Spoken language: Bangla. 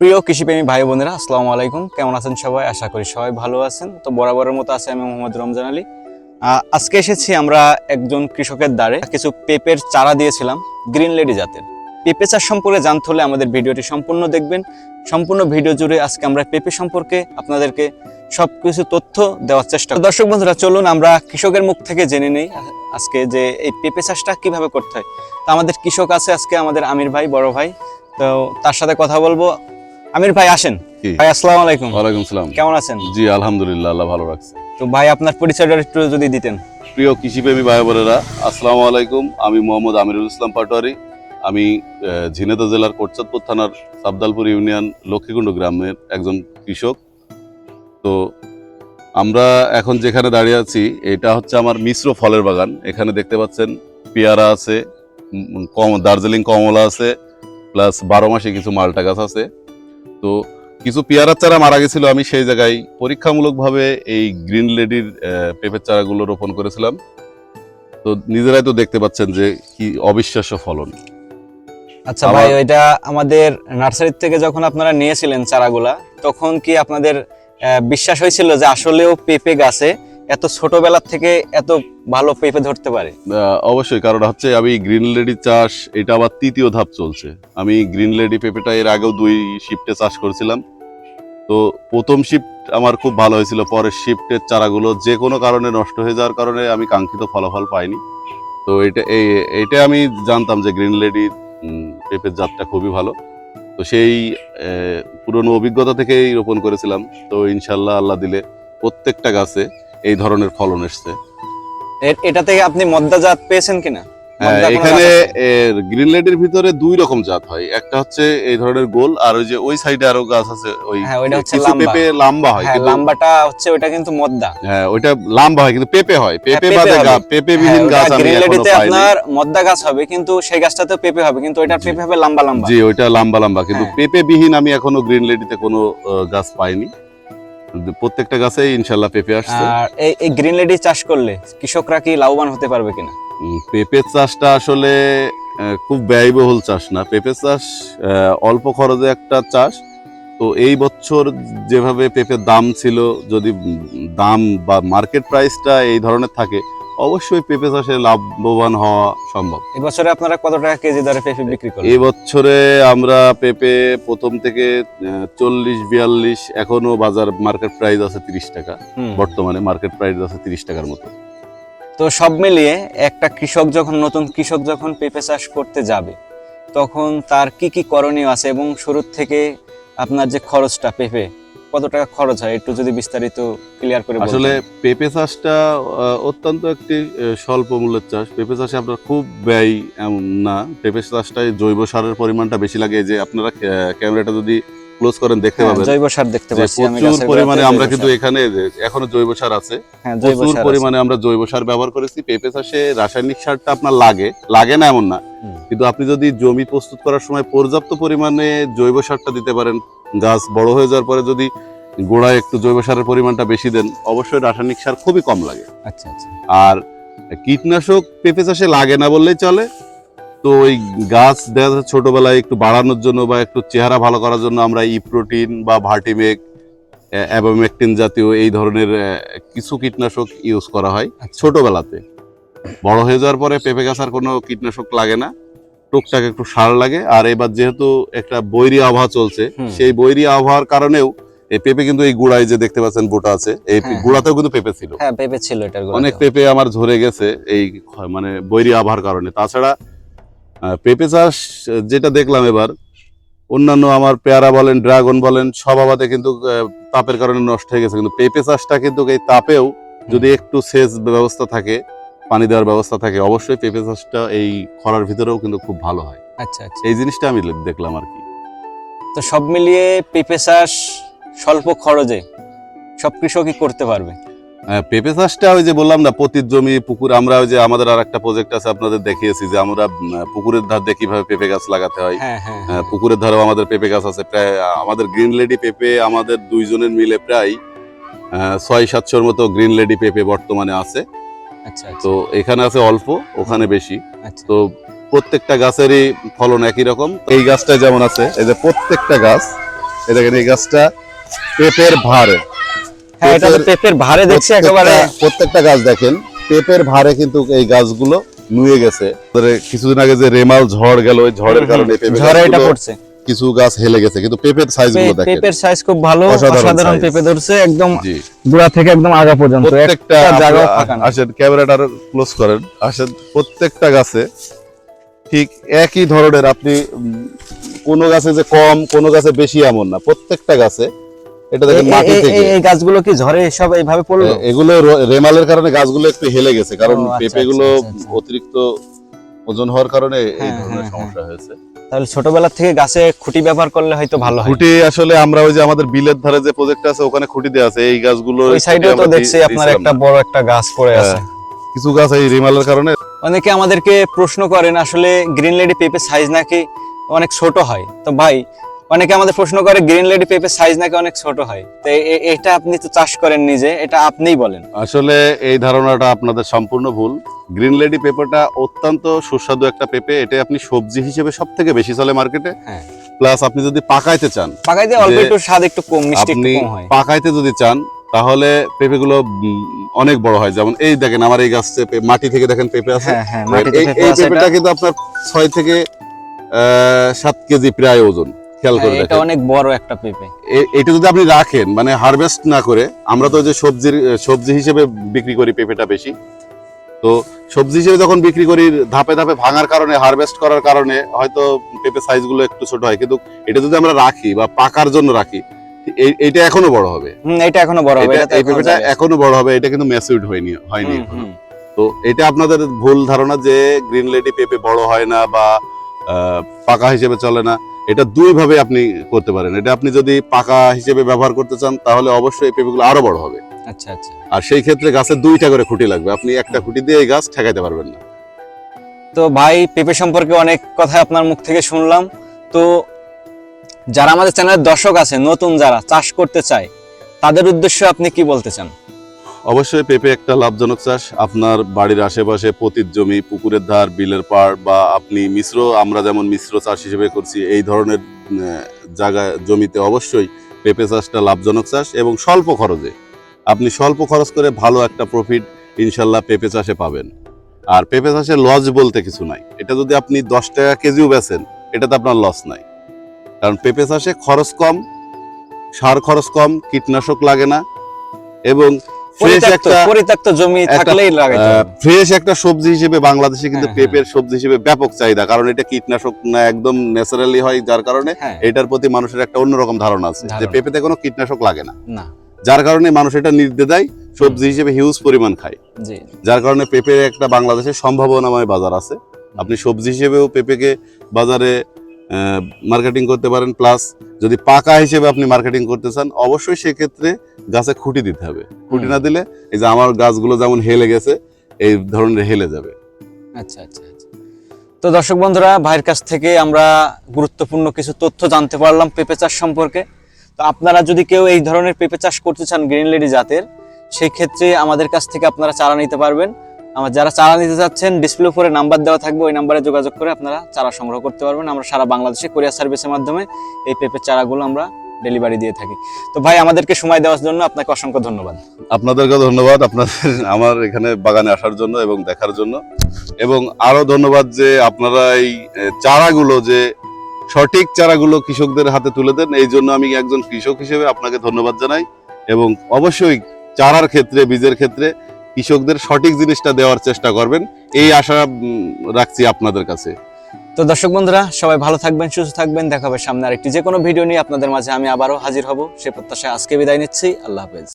প্রিয় কৃষিপ্রেমী ভাই বোনেরা, আসসালামু আলাইকুম। কেমন আছেন সবাই? আশা করি সবাই ভালো আছেন। তো বরাবরের মতো আছে আমি মোহাম্মদ রমজান আলী। আজকে এসেছি আমরা একজন কৃষকের দ্বারে। কিছু পেঁপের চারা দিয়েছিলাম, গ্রিন লেডি জাতের। পেঁপে চাষ সম্পর্কে জানতে হলে আমাদের ভিডিওটি সম্পূর্ণ দেখবেন। সম্পূর্ণ ভিডিও জুড়ে আজকে আমরা পেঁপে সম্পর্কে আপনাদেরকে সব কিছু তথ্য দেওয়ার চেষ্টা। দর্শক বন্ধুরা, চলুন আমরা কৃষকের মুখ থেকে জেনে নেই আজকে যে এই পেঁপে চাষটা কীভাবে করতে হয়। তো আমাদের কৃষক আছে আজকে আমাদের আমির ভাই, বড় ভাই। তো তার সাথে কথা বলব। আমির ভাই আসেন। ভাই আসসালামু আলাইকুম। ওয়ালাইকুম সালাম। কেমন আছেন? জি আলহামদুলিল্লাহ আল্লাহ ভালো রাখছে। তো ভাই আপনার পরিচয়টা একটু যদি দিতেন। প্রিয় কৃষিপ্রেমী ভাই বোনেরা আসসালামু আলাইকুম। আমি মোহাম্মদ আমিরুল ইসলাম পাটোয়ারি। আমি ঝিনেদা জেলার কোটচাঁদপুর থানার সাবদালপুর ইউনিয়ন লক্ষ্মীকুণ্ড গ্রামের একজন কৃষক। তো আমরা এখন যেখানে দাঁড়িয়ে আছি এটা হচ্ছে আমার মিশ্র ফলের বাগান। এখানে দেখতে পাচ্ছেন পেয়ারা আছে কম দার্জিলিং কমলা আছে প্লাস বারো মাসে কিছু মালটা গাছ আছে। তো কিছু পেয়ারার চারা মারা গেছিল আমি সেই জায়গায় পরীক্ষামূলকভাবে এই গ্রিন লেডির পেঁপের চারাগুলো রোপণ করেছিলাম। তো নিজেরাই তো দেখতে পাচ্ছেন যে কি অবিশ্বাস্য ফলন। আচ্ছা ভাই ওইটা আমাদের নার্সারি থেকে যখন আপনারা নিয়েছিলেন চারাগুলা তখন কি আপনাদের বিশ্বাস হয়েছিল যে আসলেও পেঁপে গাছে এত ছোটবেলা থেকে এত ভালো পেঁপে ধরতে পারে? অবশ্যই, কারণ হচ্ছে আমি গ্রিন লেডি চাষ, এটা আবার তৃতীয় ধাপ চলছে। আমি গ্রিন লেডি পেঁপেটা এর আগেও দুই শিফটে চাষ করেছিলাম। তো প্রথম শিফট আমার খুব ভালো হয়েছিল, পরের শিফটের চারাগুলো যে কোনো কারণে নষ্ট হয়ে যাওয়ার কারণে আমি কাঙ্ক্ষিত ফলাফল পাইনি। তো এটা, এই, এটা আমি জানতাম যে গ্রিন লেডি পেঁপের জাতটা খুবই ভালো। তো সেই পুরনো অভিজ্ঞতা থেকেই রোপণ করেছিলাম। তো ইনশাল্লাহ আল্লাহ দিলে প্রত্যেকটা গাছে এই ধরনের ফলন এসছে। এটা থেকে আপনি মদ্দা জাত পেয়েছেন কিনা? হ্যাঁ, এখানে গ্রিন লেডির ভিতরে দুই রকম জাত হয়। একটা হচ্ছে এই ধরনের গোল আর ওই যে ওই সাইডে আরও গাছ আছে ওই হ্যাঁ, কিছু লাম্বা। পেঁপে লম্বা হয় হ্যাঁ কিন্তু লাম্বাটা হচ্ছে ওটা কিন্তু মদ্দা। হ্যাঁ ওইটা লম্বা হয় কিন্তু পেঁপে হয়। পেঁপে বাদে। পেঁপে হ্যাঁ, বিহীন গাছ আমি এখনও লেডিতে পাইনি। আপনার মদ্দা গাছ হবে কিন্তু সেই গাছটাতেও পেঁপে হবে কিন্তু ওইটার জি। পেঁপে হবে লম্বা লম্বা। জি ওইটা লম্বা লম্বা কিন্তু। পেঁপে বিহীন আমি এখনও গ্রিন লেডিতে কোনো গাছ পাইনি। প্রত্যেকটা গাছে ইনশাল্লাহ পেঁপে আসছে। আর এই এই গ্রিন লেডি চাষ করলে কৃষকরা কি লাভবান হতে পারবে কিনা? পেঁপে চাষটা আসলে খুব ব্যয়বহুল চাষ না। পেঁপে চাষ অল্প খরচে একটা চাষ। তো এই বছর যেভাবে পেঁপের দাম ছিল যদি দাম বা মার্কেট প্রাইসটা এই ধরনের থাকে অবশ্যই পেঁপে চাষে লাভবান হওয়া সম্ভব। এবছরে আপনারা কত টাকা কেজি দরে পেঁপে বিক্রি করলেন? এই বছরে আমরা পেঁপে প্রথম থেকে চল্লিশ বিয়াল্লিশ এখনও বাজার মার্কেট প্রাইস আছে তিরিশ টাকা। বর্তমানে মার্কেট প্রাইস আছে তিরিশ টাকার মতো। তো সব মিলিয়ে একটা কৃষক যখন নতুন কৃষক যখন পেঁপে চাষ করতে যাবে তখন তার কি কি করণীয় আছে এবং শুরুর থেকে আপনার যে খরচটা পেঁপে কত টাকা খরচ হয় একটু যদি বিস্তারিত ক্লিয়ার করে আসলে পেঁপে চাষটা অত্যন্ত একটি স্বল্প মূল্যের চাষ। পেঁপে চাষে আপনার খুব ব্যয় এমন না। পেঁপে চাষটায় জৈব সারের পরিমাণটা বেশি লাগে। যে আপনারা ক্যামেরাটা যদি ক্লোজ করেন দেখতে হ্যাঁ, পাবেন। জৈব সার দেখতে পাচ্ছি প্রচুর পরিমাণে আমরা কিন্তু এখানে এখনও জৈব সার আছে। হ্যাঁ প্রচুর পরিমাণে আমরা জৈব সার ব্যবহার করেছি। পেঁপে চাষে রাসায়নিক সারটা আপনার লাগে। লাগে না এমন না। কিন্তু আপনি যদি জমি প্রস্তুত করার সময় পর্যাপ্ত পরিমাণে জৈব সারটা দিতে পারেন গাছ বড় হয়ে যাওয়ার পরে যদি গোড়ায় একটু জৈব সারের পরিমাণটা বেশি দেন অবশ্যই রাসায়নিক সার খুবই কম লাগে। আচ্ছা আচ্ছা। আর কীটনাশক পেঁপে চাষে লাগে না বললেই চলে। তো ওই গাছ দেখা যাচ্ছে ছোটবেলায় একটু বাড়ানোর জন্য বা একটু চেহারা ভালো করার জন্য আমরা ই প্রোটিন বা ভার্টিমেক অ্যাবোমেকটিন জাতীয় এই ধরনের আহ, কিছু কীটনাশক ইউজ করা হয় আচ্ছা। ছোটবেলাতে। বড় হয়ে যাওয়ার পরে পেঁপে গাছ আর কোনো কীটনাশক লাগে না। টুকটাক একটু সার লাগে। আর এবার যেহেতু একটা বৈরী আবহাওয়া চলছে সেই বৈরী আবহাওয়ার কারণেও এই পেঁপে কিন্তু এই গুড়ায় যে দেখতে পাচ্ছেন বোটা আছে এই হ্যাঁ, গুড়াতেও কিন্তু পেঁপে ছিল। হ্যাঁ পেঁপে ছিল এটার অনেক পেঁপে আমার ঝরে গেছে এই মানে বৈরী আবহাওয়ার কারণে। তাছাড়া পেঁপে চাষ যেটা দেখলাম এবার অন্যান্য আমার পেয়ারা বলেন ড্রাগন বলেন সব আবাদে কিন্তু তাপের কারণে নষ্ট হয়ে গেছে। কিন্তু পেঁপে চাষটা কিন্তু এই তাপেও যদি একটু সেচ ব্যবস্থা থাকে পানি দেওয়ার ব্যবস্থা থাকে অবশ্যই পেঁপে চাষটা এই খরার ভিতরেও কিন্তু খুব ভালো হয়। আচ্ছা আচ্ছা। এই জিনিসটা আমি দেখলাম আর কি। তো সব মিলিয়ে পেঁপে চাষ স্বল্প খরচে সব কৃষকই করতে পারবে? হ্যাঁ, পেঁপে চাষটা ওই যে বললাম না পতির জমি পুকুর আমরা ওই যে আমাদের আর একটা প্রজেক্ট আছে আপনাদের দেখিয়েছি যে আমরা পুকুরের ধার দিয়ে কীভাবে পেঁপে গাছ লাগাতে হয়। হ্যাঁ হ্যাঁ পুকুরের ধারেও আমাদের পেঁপে গাছ আছে। প্রায় আমাদের গ্রিন লেডি পেঁপে আমাদের দুইজনের মিলে প্রায় ছয় সাতশোর মতো গ্রিন লেডি পেঁপে বর্তমানে আছে। তো এখানে আছে অল্প ওখানে বেশি। আচ্ছা। তো প্রত্যেকটা গাছেরই ফলন একই রকম। এই গাছটা যেমন আছে এই যে প্রত্যেকটা গাছ এই দেখেন এই গাছটা পেঁপের ভারে পেঁপের ভারে দেখছি একেবারে। প্রত্যেকটা- প্রত্যেকটা গাছ দেখেন পেঁপের ভারে কিন্তু এই গাছগুলো নুয়ে গেছে। কিছুদিন আগে যে রেমাল ঝড় গেল ওই ঝড়ের কারণে ঝড়ে এটা পড়ছে। কিছু গাছ হেলে গেছে কিন্তু পেঁপের সাইজগুলো দেখেন। পেঁপের সাইজ খুব ভালো অসাধারণ। পেঁপে ধরছে একদম গোড়া থেকে একদম আগা পর্যন্ত প্রত্যেকটা আপনারা ফাঁকা আসেন ক্যামেরাটা ক্লোজ করেন। আসেন প্রত্যেকটা গাছে ঠিক একই ধরনের আপনি কোনো গাছে যে কম কোনো গাছে বেশি এমন না প্রত্যেকটা গাছে এটা দেখেন মাটি থেকে। এই- গাছগুলো কি ঝড়ে সব এইভাবে পড়ল? এগুলো রেমালের কারণে গাছগুলো একটু হেলে গেছে কারণ আচ্ছা, পেঁপেগুলো আচ্ছা, আচ্ছা। অতিরিক্ত ওজন হওয়ার কারণে এই হ্যাঁ, ধরনের হ্যাঁ, সমস্যা হয়েছে। তাহলে ছোটবেলা থেকে গাছে খুঁটি ব্যবহার করলে হয়তো ভালো হয়। খুঁটি আসলে আমরা ওই যে আমাদের বিলের ধারে যে প্রজেক্ট আছে ওখানে খুঁটি দেওয়া আছে। এই গাছগুলো ওই সাইডে তো দেখছি আপনার একটা বড় একটা গাছ পড়ে আছে। কিছু গাছ এই রিমালের কারণে। অনেকে আমাদেরকে প্রশ্ন করেন আসলে গ্রিন লেডি পেঁপে সাইজ নাকি অনেক ছোট হয়? তো ভাই অনেকে আমাদের প্রশ্ন করে গ্রিন লেডি পেঁপে সাইজ নাকি অনেক ছোট হয়? তো এটা আপনি তো চাষ করেন নিজে এটা আপনিই বলেন। আসলে এই ধারণাটা আপনাদের সম্পূর্ণ ভুল। গ্রিন লেডি পেঁপেটা অত্যন্ত সুস্বাদু একটা পেঁপে এটা আপনি সবজি হিসেবে সব থেকে বেশি চলে মার্কেটে হ্যাঁ। প্লাস আপনি যদি পাকাইতে চান পাকাই দিয়ে অল্প একটু স্বাদ একটু কম মিষ্টি একটু কম হয়। পাকাইতে যদি চান তাহলে পেঁপেগুলো অনেক বড় হয়। যেমন এই দেখেন আমার এই গাছে মাটি থেকে দেখেন পেঁপে আছে। হ্যাঁ হ্যাঁ এই পেঁপেটা কিন্তু আপনার ছয় থেকে আহ, সাত কেজি প্রায় ওজন। খেয়াল করে হ্যাঁ, এটা অনেক বড় একটা পেঁপে। এটা যদি আপনি রাখেন মানে হারভেস্ট না করে আমরা তো যে সবজির সবজি হিসেবে বিক্রি করি পেঁপেটা বেশি। তো সবজি হিসেবে যখন বিক্রি করি ধাপে ধাপে ভাঙার কারণে হারভেস্ট করার কারণে হয়তো পেঁপে সাইজগুলো একটু ছোট হয়। কিন্তু এটা যদি আমরা রাখি বা পাকার জন্য রাখি এইটা এখনও বড় হবে। এটা এখনও বড় হবে এটা- এটা এই এখনও পেঁপেটা এখনও বড় হবে এটা কিন্তু ম্যাচিউড হয়নি হয়নি। তো এটা আপনাদের ভুল ধারণা যে গ্রিন লেডি পেঁপে বড় হয় না বা পাকা হিসেবে চলে না। এটা দুই ভাবে আপনি করতে পারেন। এটা আপনি যদি পাকা হিসেবে ব্যবহার করতে চান তাহলে অবশ্যই এই পেঁপেগুলো আরও বড় হবে। আচ্ছা আচ্ছা। আর সেই ক্ষেত্রে গাছে দুইটা করে খুঁটি লাগবে। আপনি একটা খুঁটি দিয়ে এই গাছ ঠেকাইতে পারবেন না। তো ভাই পেঁপে সম্পর্কে অনেক কথা আপনার মুখ থেকে শুনলাম। তো যারা আমাদের চ্যানেলের দর্শক আছে নতুন যারা চাষ করতে চায় তাদের উদ্দেশ্যে আপনি কি বলতে চান? অবশ্যই পেঁপে একটা লাভজনক চাষ। আপনার বাড়ির আশেপাশে পতির জমি, পুকুরের ধার, বিলের পাড় বা আপনি মিশ্র, আমরা যেমন মিশ্র চাষ হিসেবে করছি, এই ধরনের জায়গা, জমিতে অবশ্যই পেঁপে চাষটা লাভজনক চাষ এবং স্বল্প খরচে। আপনি স্বল্প খরচ করে ভালো একটা প্রফিট ইনশাল্লাহ পেঁপে চাষে পাবেন। আর পেঁপে চাষে লস বলতে কিছু নাই। এটা যদি আপনি দশ টাকা কেজিও বেচেন, এটাতে আপনার লস নাই। কারণ পেঁপে চাষে খরচ কম, সার খরচ কম, কীটনাশক লাগে না এবং পরিত্যক্ত জমি থাকলেই লাগাইতে ফ্রেশ একটা সবজি হিসেবে বাংলাদেশে কিন্তু হ্যাঁ, হ্যাঁ। পেঁপের সবজি হিসেবে ব্যাপক চাহিদা কারণ এটা কীটনাশক একদম ন্যাচারালি হয় যার কারণে হ্যাঁ। এটার প্রতি মানুষের একটা অন্যরকম ধারণা আছে যে। পেঁপেতে কোনো কীটনাশক লাগে না। যার কারণে মানুষ এটা নির্দ্বিধায় সবজি হিসেবে হিউজ পরিমাণ খায়। যার কারণে পেঁপের একটা বাংলাদেশের সম্ভাবনাময় বাজার আছে। আপনি সবজি হিসেবেও পেঁপেকে বাজারে মার্কেটিং করতে পারেন প্লাস যদি পাকা হিসেবে আপনি মার্কেটিং করতে চান অবশ্যই সেক্ষেত্রে গাছে খুঁটি দিতে হবে। খুঁটি না দিলে এই যে আমার গাছগুলো যেমন হেলে গেছে এই ধরনের হেলে যাবে। আচ্ছা আচ্ছা আচ্ছা। তো দর্শক বন্ধুরা ভাইয়ের কাছ থেকে আমরা গুরুত্বপূর্ণ কিছু তথ্য জানতে পারলাম পেঁপে চাষ সম্পর্কে। তো আপনারা যদি কেউ এই ধরনের পেঁপে চাষ করতে চান গ্রিন লেডি জাতের সেই ক্ষেত্রে আমাদের কাছ থেকে আপনারা চারা নিতে পারবেন। আমার যারা চারা নিতে চাচ্ছেন ডিসপ্লে উপরে নাম্বার দেওয়া থাকবে, ওই নাম্বারে যোগাযোগ করে আপনারা চারা সংগ্রহ করতে পারবেন। আমরা সারা বাংলাদেশে কোরিয়ার সার্ভিসের মাধ্যমে এই পেঁপের চারাগুলো আমরা ডেলিভারি দিয়ে থাকি। তো ভাই, আমাদেরকে সময় দেওয়ার জন্য আপনাকে অসংখ্য ধন্যবাদ। আপনাদেরকে ধন্যবাদ আপনাদের আমার এখানে বাগানে আসার জন্য এবং দেখার জন্য। এবং আরও ধন্যবাদ যে আপনারা এই চারাগুলো যে সঠিক চারাগুলো কৃষকদের হাতে তুলে দেন, এই জন্য আমি একজন কৃষক হিসেবে আপনাকে ধন্যবাদ জানাই। এবং অবশ্যই চারার ক্ষেত্রে, বীজের ক্ষেত্রে কৃষকদের সঠিক জিনিসটা দেওয়ার চেষ্টা করবেন, এই আশা রাখছি আপনাদের কাছে। তো দর্শক বন্ধুরা, সবাই ভালো থাকবেন, সুস্থ থাকবেন দেখাবে সামনে আরেকটি যে কোনো ভিডিও নিয়ে। আপনাদের মাঝে আমি আবারও হাজির হব। সে প্রত্যাশায় আজকে বিদায় নিচ্ছি। আল্লাহ হাফেজ।